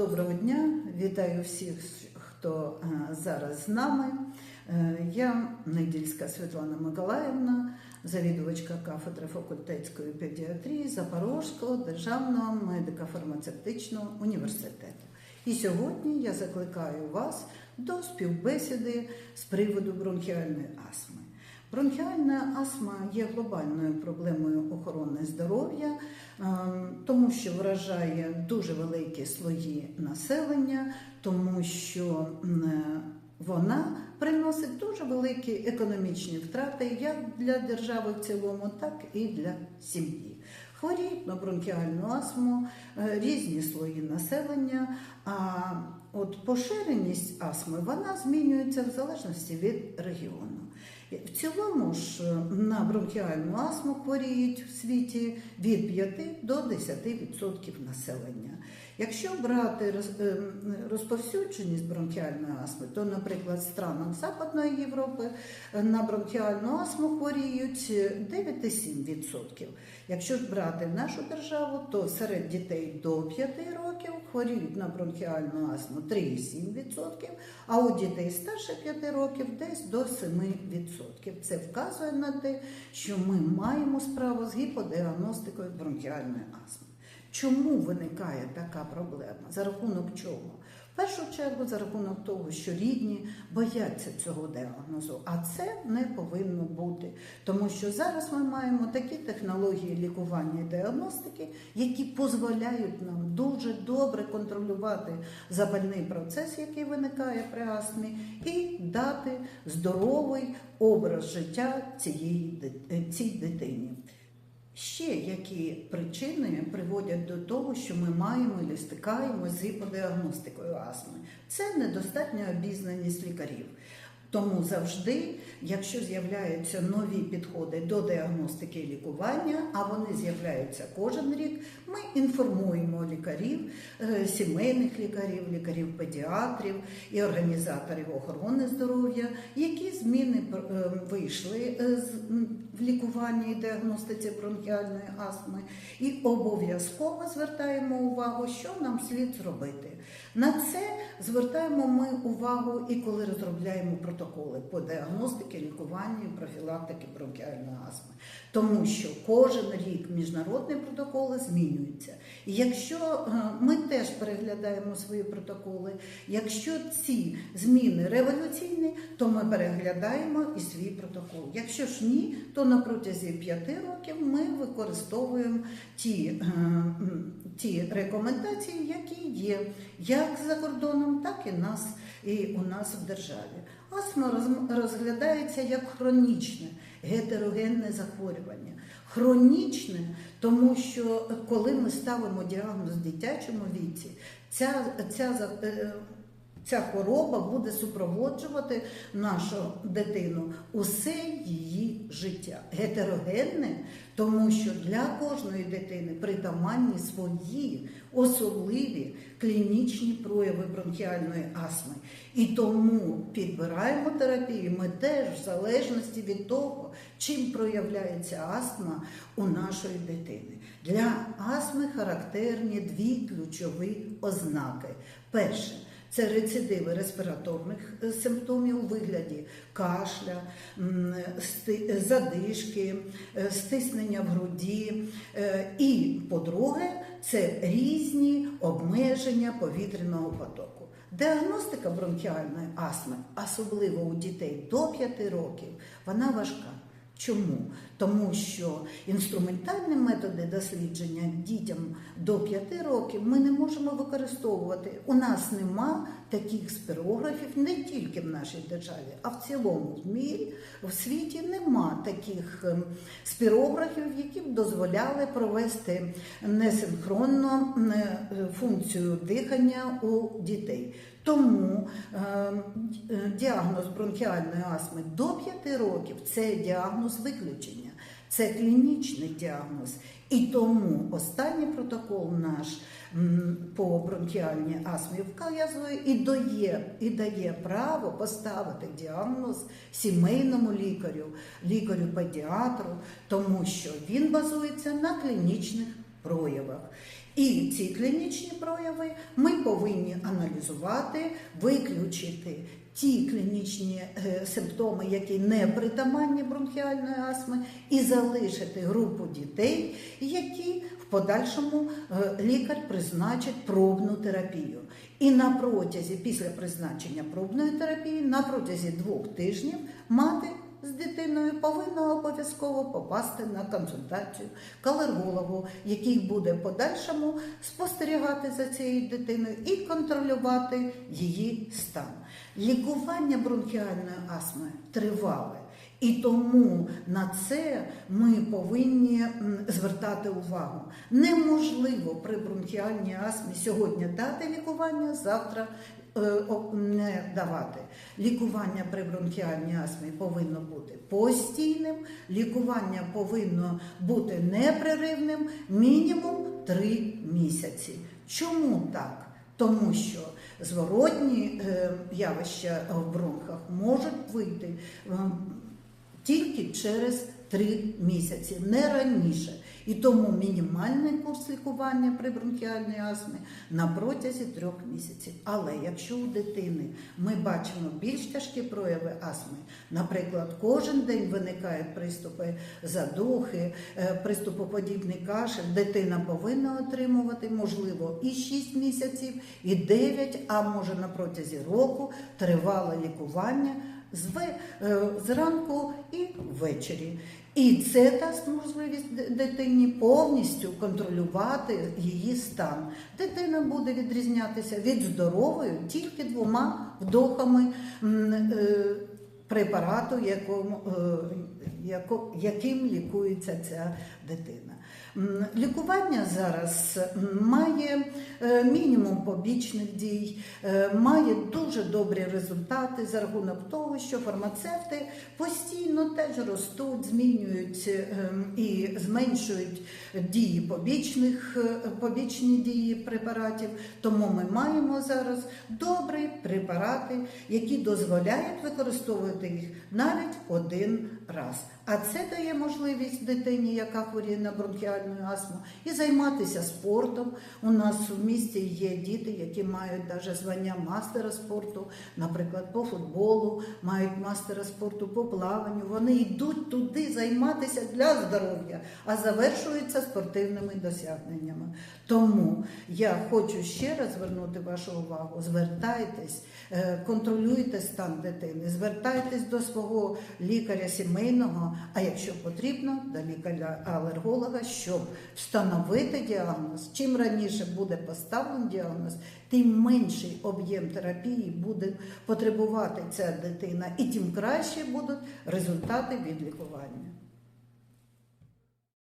Доброго дня, вітаю всіх, хто е, зараз з нами. Е, Я Недільська Світлана Миколаївна, завідувачка кафедри факультетської педіатрії Запорозького державного медико-фармацевтичного університету. І сьогодні я закликаю вас до співбесіди з приводу бронхіальної астми. Бронхіальна астма є глобальною проблемою охорони здоров'я, тому що вражає дуже великі слої населення, тому що е, вона приносить дуже великі економічні втрати як для держави в цілому, так і для сім'ї. Хворіють на бронхіальну астму е, різні слої населення. А от поширеність астми вона змінюється в залежності від регіону. В цілому ж на бронхіальну астму хворіють в світі від 5 до 10% населення. Якщо брати е, розповсюдженість бронхіальної астми, то, наприклад, в странах Западної Європи е, на бронхіальну астму хворіють е, 9,7%. Якщо ж брати нашу державу, то серед дітей до 5 років хворіють на бронхіальну астму 3,7%, а у дітей старше 5 років десь до 7%. Це вказує на те, що ми маємо справу з гіподіагностикою бронхіальної астми. Чому виникає така проблема? За рахунок чого? В першу чергу за рахунок того, що рідні бояться цього діагнозу, а це не повинно бути. Тому що зараз ми маємо такі технології лікування і діагностики, які дозволяють нам дуже добре контролювати запальний процес, який виникає при астмі, і дати здоровий образ життя цієї цій дитині. Ще які причини приводять до того, що ми маємо і стикаємося з гіподіагностикою астми? Це недостатня обізнаність лікарів. Тому завжди, якщо з'являються нові підходи до діагностики і лікування, а вони з'являються кожен рік, ми інформуємо лікарів, е, сімейних лікарів, лікарів-педіатрів і організаторів охорони здоров'я, які зміни е, вийшли е, в лікуванні і діагностиці бронхіальної астми, і обов'язково звертаємо увагу, що нам слід зробити. На це звертаємо ми увагу і коли розробляємо протоколи по діагностиці, лікуванню профілактики бронхіальної астми. Тому що кожен рік міжнародні протоколи змінюються. І якщо е, ми теж переглядаємо свої протоколи, якщо ці зміни революційні, то ми переглядаємо і свій протокол. Якщо ж ні, то на протязі п'яти років ми використовуємо ті, е, ті рекомендації, які є як за кордоном, так і нас і у нас в державі. Астма розглядається як хронічне гетерогенне захворювання. Хронічне, тому що коли ми ставимо діагноз в дитячому віці, ця, ця, е, ця хвороба буде супроводжувати нашу дитину усе її життя. Гетерогенне, тому що для кожної дитини притаманні свої особливі клінічні прояви бронхіальної астми. І тому підбираємо терапію ми теж в залежності від того, чим проявляється астма у нашої дитини. Для астми характерні дві ключові ознаки. Перше це рецидиви респіраторних е, симптомів у вигляді кашля, задишки, е, стиснення в груді. Е, І, по-друге, це різні обмеження повітряного потоку. Діагностика бронхіальної астми, особливо у дітей до 5 років, вона важка. Чому? Тому що інструментальні методи дослідження дітям до 5 років ми не можемо використовувати. У нас нема таких спірографів не тільки в нашій державі, а в цілому в мірі в світі нема таких ем, спірографів, які б дозволяли провести несинхронно е, функцію дихання у дітей. Тому е, е, діагноз бронхіальної астми до 5 років це діагноз виключення, це клінічний діагноз. І тому останній протокол наш по бронхіальній астмі вказує і дає, і дає право поставити діагноз сімейному лікарю, лікарю-педіатру, тому що він базується на клінічних проявах. І ці клінічні прояви ми повинні аналізувати, виключити ті клінічні е, симптоми, які не притаманні бронхіальної астми, і залишити групу дітей, які в подальшому е, лікар призначить пробну терапію. І на протязі, після призначення пробної терапії, на протязі двох тижнів мати дитиною повинна обов'язково попасти на консультацію к алергологу, який буде подальшому спостерігати за цією дитиною і контролювати її стан. Лікування бронхіальної астми тривале. І тому на це ми повинні звертати увагу. Неможливо при бронхіальній астмі сьогодні дати лікування, завтра не давати. Лікування при бронхіальній астмі повинно бути постійним, лікування повинно бути непреривним мінімум 3 місяці. Чому так? Тому що зворотні е, явища в бронхах можуть вийти е, тільки через три місяці, не раніше. І тому мінімальний курс лікування при бронхіальній астмі на протязі трьох місяців. Але якщо у дитини ми бачимо більш тяжкі прояви астми, наприклад, кожен день виникають приступи задухи, е, приступоподібний кашель, дитина повинна отримувати, можливо, і 6 місяців, і 9, а може на протязі року тривале лікування зранку і ввечері. І це дасть можливість дитині повністю контролювати її стан. Дитина буде відрізнятися від здорової тільки двома вдохами е, препарату, якому, яким лікується ця дитина. Лікування зараз має е, мінімум побічних дій, е, має дуже добрі результати за рахунок того, що фармацевти постійно теж ростуть, змінюють е, і зменшують дії побічних, побічні дії препаратів. Тому ми маємо зараз добрі препарати, які дозволяють використовувати їх навіть один раз. А це дає можливість дитині, яка хворіє на бронхіальну астму, і займатися спортом. У нас в місті є діти, які мають навіть звання мастера спорту, наприклад, по футболу, мають мастера спорту по плаванню. Вони йдуть туди займатися для здоров'я, а завершуються спортивними досягненнями. Тому я хочу ще раз звернути вашу увагу: звертайтесь, е, контролюйте стан дитини, звертайтесь до свого лікаря сімейного, а якщо потрібно, до лікаря-алерголога, щоб встановити діагноз. Чим раніше буде поставлений діагноз, тим менший об'єм терапії буде потребувати ця дитина, і тим краще будуть результати від лікування.